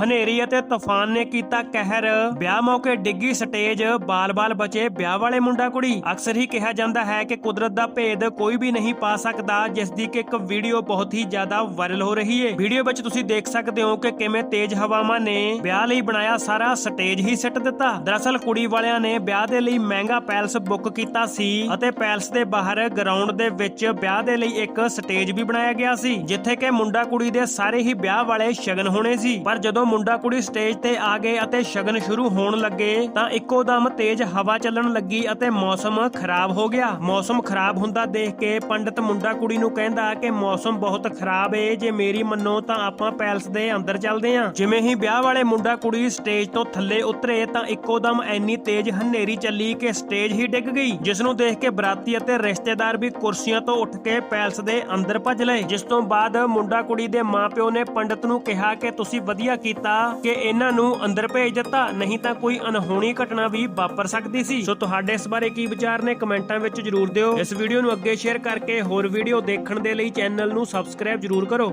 ਹਨੇਰੀ ਅਤੇ ਤੂਫਾਨ ਨੇ ਕੀਤਾ ਕਹਿਰ। ਵਿਆਹ ਮੌਕੇ ਡਿੱਗੀ ਸਟੇਜ। ਬਾਲ-ਬਾਲ ਬਚੇ ਵਿਆਹ ਵਾਲੇ ਮੁੰਡਾ ਕੁੜੀ। ਅਕਸਰ ਹੀ ਕਿਹਾ ਜਾਂਦਾ ਹੈ ਕਿ ਕੁਦਰਤ ਦਾ ਭੇਦ ਕੋਈ ਵੀ ਨਹੀਂ ਪਾ ਸਕਦਾ, ਜਿਸ ਦੀ ਕਿ ਇੱਕ ਵੀਡੀਓ ਬਹੁਤ ਹੀ ਜ਼ਿਆਦਾ ਵਾਇਰਲ ਹੋ ਰਹੀ ਹੈ ਵੀਡੀਓ ਵਿੱਚ ਤੁਸੀਂ ਦੇਖ ਸਕਦੇ ਹੋ ਕਿ ਕਿਵੇਂ ਤੇਜ਼ ਹਵਾਵਾਂ ਨੇ ਵਿਆਹ ਲਈ ਬਣਾਇਆ ਸਾਰਾ ਸਟੇਜ ਹੀ ਸਿੱਟ ਦਿੱਤਾ। ਦਰਅਸਲ ਕੁੜੀ ਵਾਲਿਆਂ ਨੇ ਵਿਆਹ ਦੇ ਲਈ ਮਹਿੰਗਾ ਪੈਲਸ ਬੁੱਕ ਕੀਤਾ ਸੀ ਅਤੇ ਪੈਲਸ ਦੇ ਬਾਹਰ ਗਰਾਊਂਡ ਦੇ ਵਿੱਚ ਵਿਆਹ ਦੇ ਲਈ ਇੱਕ ਸਟੇਜ ਵੀ ਬਣਾਇਆ ਗਿਆ ਸੀ, ਜਿੱਥੇ ਕਿ ਮੁੰਡਾ ਕੁੜੀ ਦੇ ਸਾਰੇ ਹੀ ਵਿਆਹ ਵਾਲੇ ਸ਼ਗਨ ਹੋਣੇ ਸੀ। ਪਰ ਜਦੋਂ ਮੁੰਡਾ ਕੁੜੀ ਸਟੇਜ ਤੇ ਆ ਗਏ ਅਤੇ ਸ਼ਗਨ ਸ਼ੁਰੂ ਹੋਣ ਲੱਗੇ ਤਾਂ ਇੱਕੋ ਦਮ ਤੇਜ਼ ਹਵਾ ਚੱਲਣ ਲੱਗੀ ਅਤੇ ਮੌਸਮ ਖਰਾਬ ਹੋ ਗਿਆ। ਮੌਸਮ ਖਰਾਬ ਹੁੰਦਾ ਦੇਖ ਕੇ ਪੰਡਿਤ ਮੁੰਡਾ ਕੁੜੀ ਨੂੰ ਕਹਿੰਦਾ ਕਿ ਮੌਸਮ ਬਹੁਤ ਖਰਾਬ ਏ, ਜੇ ਮੇਰੀ ਮੰਨੋ ਤਾਂ ਆਪਾਂ ਪੈਲਸ ਦੇ ਅੰਦਰ ਚੱਲਦੇ ਆਂ। ਜਿਵੇਂ ਹੀ ਵਿਆਹ ਵਾਲੇ ਮੁੰਡਾ ਕੁੜੀ ਸਟੇਜ ਤੋਂ ਥੱਲੇ ਉਤਰੇ ਤਾਂ ਇੱਕੋ ਦਮ ਐਨੀ ਤੇਜ਼ ਹਨੇਰੀ ਚੱਲੀ ਕਿ ਸਟੇਜ ਹੀ ਡਿੱਗ ਗਈ, ਜਿਸ ਨੂੰ ਦੇਖ ਕੇ ਬਰਾਤੀ ਅਤੇ ਰਿਸ਼ਤੇਦਾਰ ਵੀ ਕੁਰਸੀਆਂ ਤੋਂ ਉੱਠ ਕੇ ਪੈਲਸ ਦੇ ਅੰਦਰ ਭੱਜ ਲਏ। ਜਿਸ ਤੋਂ ਬਾਅਦ ਮੁੰਡਾ ਕੁੜੀ ਦੇ ਮਾਪਿਓ ਨੇ ਪੰਡਿਤ ਨੂੰ ਕਿਹਾ ਕਿ ਤੁਸੀਂ ਵਧੀਆ ਕੀ ਕੀਤਾ ਕਿ ਇਹਨਾਂ ਨੂੰ ਅੰਦਰ ਭੇਜ ਦਿੱਤਾ, ਨਹੀਂ ਤਾਂ ਕੋਈ ਅਨਹੋਣੀ ਘਟਨਾ ਵੀ ਵਾਪਰ ਸਕਦੀ ਸੀ। ਸੋ ਤੁਹਾਡੇ ਇਸ ਬਾਰੇ ਕੀ ਵਿਚਾਰ ਨੇ ਕਮੈਂਟਾਂ ਵਿੱਚ ਜਰੂਰ ਦਿਓ। ਇਸ ਵੀਡੀਓ ਨੂੰ ਅੱਗੇ ਸ਼ੇਅਰ ਕਰਕੇ ਹੋਰ ਵੀਡੀਓ ਦੇਖਣ ਦੇ ਲਈ ਚੈਨਲ ਨੂੰ ਸਬਸਕ੍ਰਾਈਬ ਜਰੂਰ ਕਰੋ।